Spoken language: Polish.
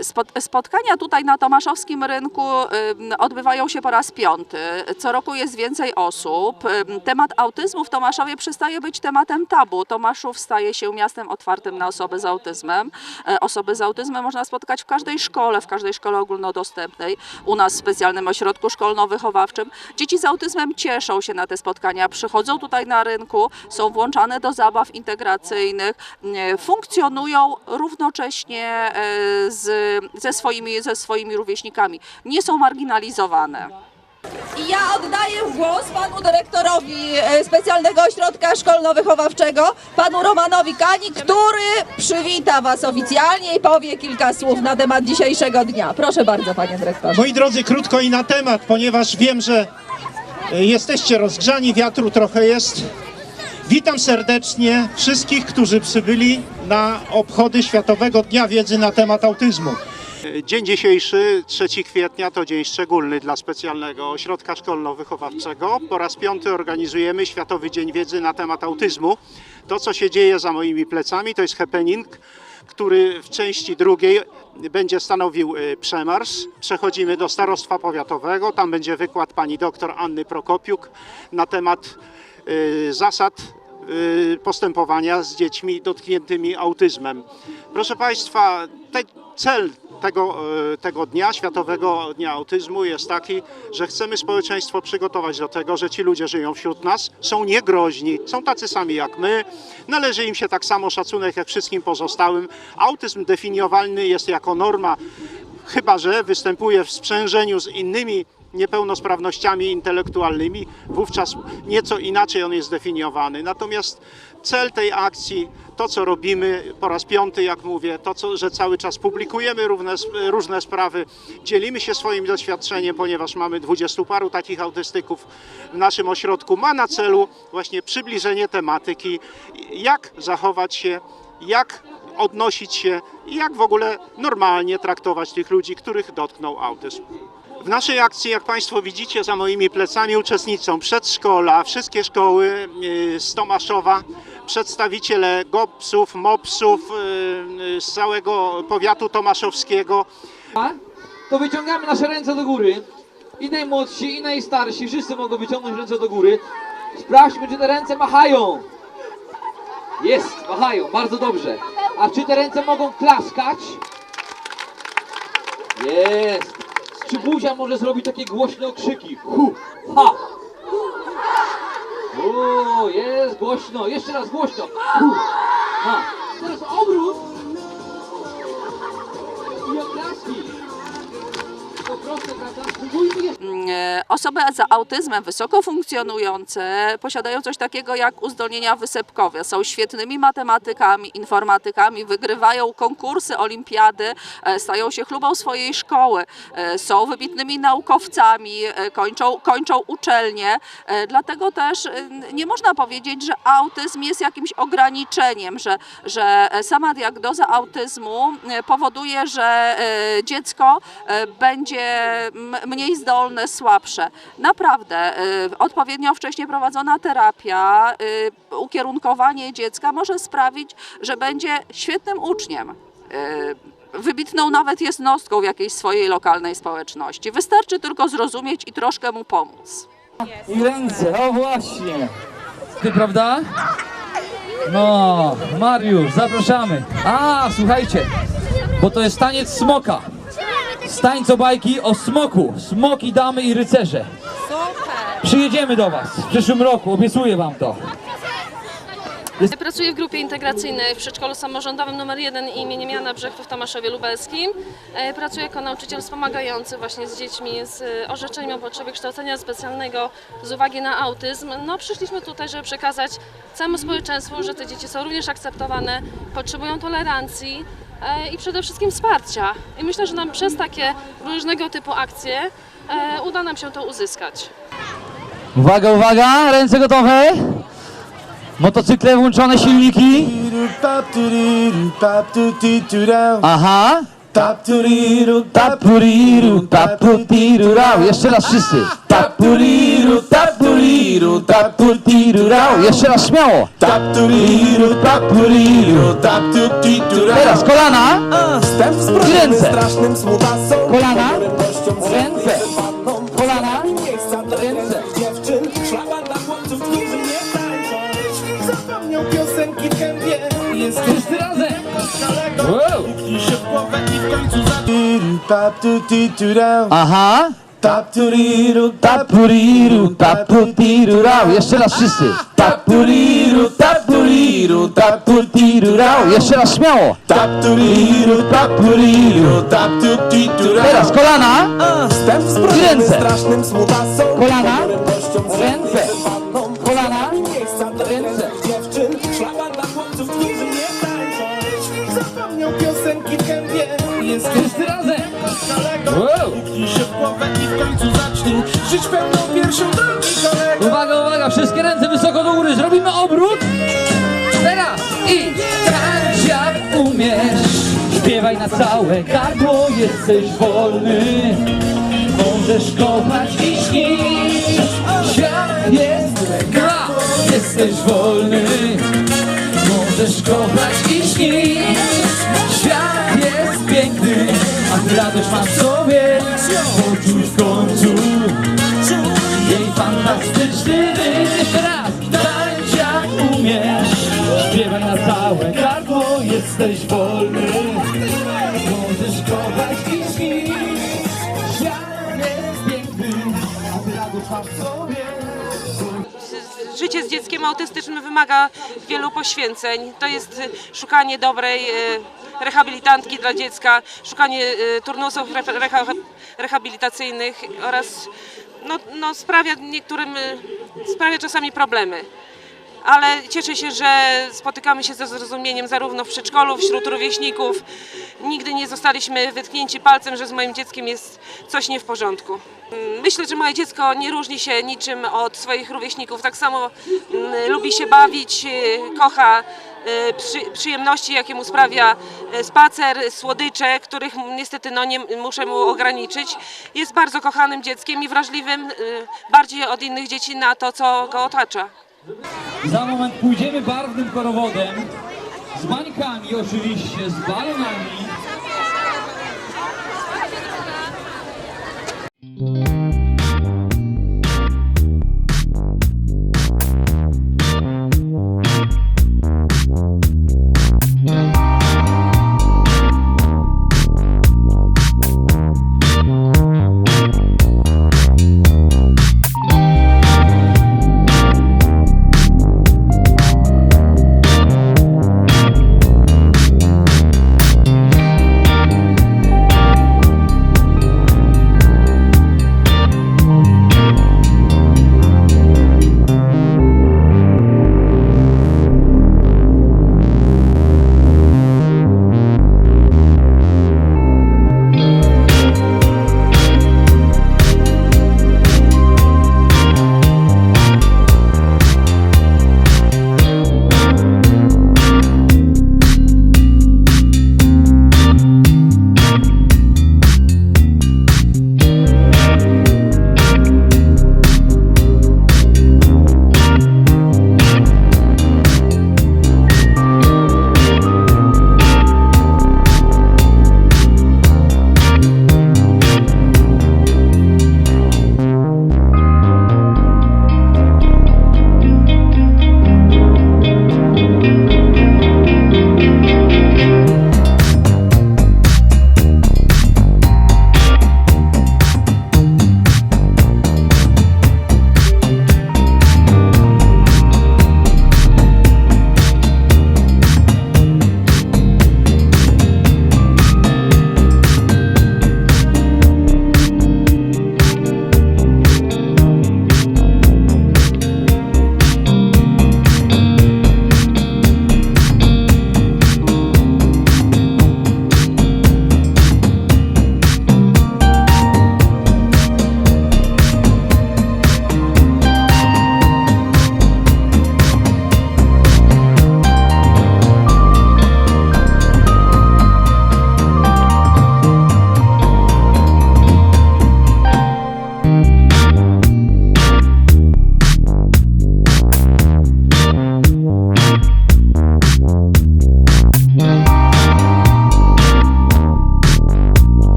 Spot- Spotkania tutaj na Tomaszowskim Rynku odbywają się po raz piąty. Co roku jest więcej osób. Temat autyzmu w Tomaszowie przestaje być tematem tabu. Tomaszów staje się miastem otwartym na osoby z autyzmem. E, Osoby z autyzmem można spotkać w każdej szkole, w każdej szkole ogólnodostępnej. U nas w specjalnym ośrodku szkolno-wychowawczym. Dzieci z autyzmem cieszą się na te spotkania, przychodzą tutaj na rynku, są włączane do zabaw integracyjnych, funkcjonują równocześnie e, z, ze, swoimi, ze swoimi rówieśnikami. Nie są marginalizowane. I ja oddaję głos panu dyrektorowi e, specjalnego ośrodka szkolno-wychowawczego, panu Romanowi Kani, który przywita was oficjalnie i powie kilka słów na temat dzisiejszego dnia. Proszę bardzo, panie dyrektorze. Moi drodzy, krótko i na temat, ponieważ wiem, że e, jesteście rozgrzani, wiatru trochę jest. Witam serdecznie wszystkich, którzy przybyli na obchody Światowego Dnia Wiedzy na temat autyzmu. Dzień dzisiejszy, 3 kwietnia, to dzień szczególny dla specjalnego ośrodka szkolno-wychowawczego. Po raz piąty organizujemy Światowy Dzień Wiedzy na temat autyzmu. To, co się dzieje za moimi plecami, to jest happening, który w części drugiej będzie stanowił e, przemarsz. Przechodzimy do starostwa powiatowego. Tam będzie wykład pani doktor Anny Prokopiuk na temat e, zasad y, postępowania z dziećmi dotkniętymi autyzmem. Proszę Państwa, te, cel tego, y, tego dnia, Światowego Dnia Autyzmu jest taki, że chcemy społeczeństwo przygotować do tego, że ci ludzie żyją wśród nas, są niegroźni, są tacy sami jak my, należy im się tak samo szacunek jak wszystkim pozostałym. Autyzm definiowalny jest jako norma, chyba że występuje w sprzężeniu z innymi niepełnosprawnościami intelektualnymi, wówczas nieco inaczej on jest zdefiniowany. Natomiast cel tej akcji, to co robimy po raz piąty, jak mówię, to co, że cały czas publikujemy różne, różne sprawy, dzielimy się swoim doświadczeniem, ponieważ mamy dwudziestu paru takich autystyków w naszym ośrodku, ma na celu właśnie przybliżenie tematyki, jak zachować się, jak odnosić się i jak w ogóle normalnie traktować tych ludzi, których dotknął autyzm. W naszej akcji, jak Państwo widzicie, za moimi plecami uczestniczą przedszkola, wszystkie szkoły y, z Tomaszowa, przedstawiciele GOPS-ów, MOPS-ów y, y, z całego powiatu tomaszowskiego. to wyciągamy nasze ręce do góry. I najmłodsi, i najstarsi, wszyscy mogą wyciągnąć ręce do góry. Sprawdźmy, czy te ręce machają. Jest, machają, bardzo dobrze. A czy te ręce mogą klaskać? Jest. Czy buzia może zrobić takie głośne okrzyki? Hu, ha. O, jest głośno. Jeszcze raz głośno. Hu, ha. Teraz obrót. I oklaski. Osoby z autyzmem wysoko funkcjonujące posiadają coś takiego jak uzdolnienia wysepkowe. Są świetnymi matematykami, informatykami, wygrywają konkursy, olimpiady, e, stają się chlubą swojej szkoły, e, są wybitnymi naukowcami, e, kończą, kończą uczelnie. E, Dlatego też e, nie można powiedzieć, że autyzm jest jakimś ograniczeniem, że, że sama diagnoza autyzmu e, powoduje, że e, dziecko e, będzie mniej zdolne, słabsze. Naprawdę, y, odpowiednio wcześnie prowadzona terapia, y, ukierunkowanie dziecka może sprawić, że będzie świetnym uczniem. y, Wybitną nawet jednostką w jakiejś swojej lokalnej społeczności. Wystarczy tylko zrozumieć i troszkę mu pomóc. I ręce, o właśnie. Ty, prawda? No, Mariusz, zapraszamy. A, słuchajcie, bo to jest taniec smoka. Z tańcobajki o smoku. Smoki, damy i rycerze. Przyjedziemy do Was w przyszłym roku, obiecuję Wam to. Pracuję w grupie integracyjnej w przedszkolu samorządowym nr 1 imieniem Jana Brzechwy w Tomaszowie Lubelskim. E, Pracuję jako nauczyciel wspomagający właśnie z dziećmi z e, orzeczeniem o potrzebie kształcenia specjalnego z uwagi na autyzm. No przyszliśmy tutaj, żeby przekazać całemu społeczeństwu, że te dzieci są również akceptowane, potrzebują tolerancji i przede wszystkim wsparcia. I myślę, że nam przez takie różnego typu akcje e, uda nam się to uzyskać. Uwaga, uwaga, ręce gotowe. Motocykle włączone, silniki. Aha. Tapuriru, tapuriru, taputiru. Jeszcze raz wszyscy. Tapuriru, tapuriru. Tapuriru, taputiru, Rau, jeszcze raz śmiało. Tapturiru, tapuriru, taptutiru, Teraz kolana, Wstęp zbrojony ręce. strasznym smutasą Kolana. Ręce. kolana, Ręce. dziewczyn Szlaban dla chłopców, którzy nie tańczą Zapomniał piosenki w gębie Jest razem. Wow. się w głowę i w końcu za Aha. Tapturiru, Tapuriru, taputiru, rau, jeszcze raz wszyscy. tapturiru, tapturiru, Taputiru, rau, jeszcze raz śmiało. Tapturiru, tapuriru, taptutiru Teraz kolana, Wstęp zbrojony ręce. Kolana. Ręce. Całe gardło, jesteś wolny. Możesz kochać i śnić. Świat jest gra, jesteś wolny. Możesz kochać i śnić. Świat jest piękny, a radość masz w sobie. Poczuj w końcu jej fantastyczny rytm Śpiewaj na całe gardło Jesteś wolny Możesz kochać śnić Świat jest piękny A ty masz w sobie życie z dzieckiem autystycznym wymaga wielu poświęceń. To jest y, szukanie dobrej y, rehabilitantki dla dziecka, szukanie y, turnusów re- reha- rehabilitacyjnych oraz no, no sprawia niektórym sprawia czasami problemy. Ale cieszę się, że spotykamy się ze zrozumieniem zarówno w przedszkolu, wśród rówieśników. Nigdy nie zostaliśmy wytknięci palcem, że z moim dzieckiem jest coś nie w porządku. Myślę, że moje dziecko nie różni się niczym od swoich rówieśników. Tak samo mm, lubi się bawić, y, kocha y, przy, przyjemności, jakie mu sprawia y, spacer, słodycze, których niestety no, nie muszę mu ograniczyć. Jest bardzo kochanym dzieckiem i wrażliwym bardziej od innych dzieci na to, co go otacza. Za moment pójdziemy barwnym korowodem Z bańkami oczywiście, z balonami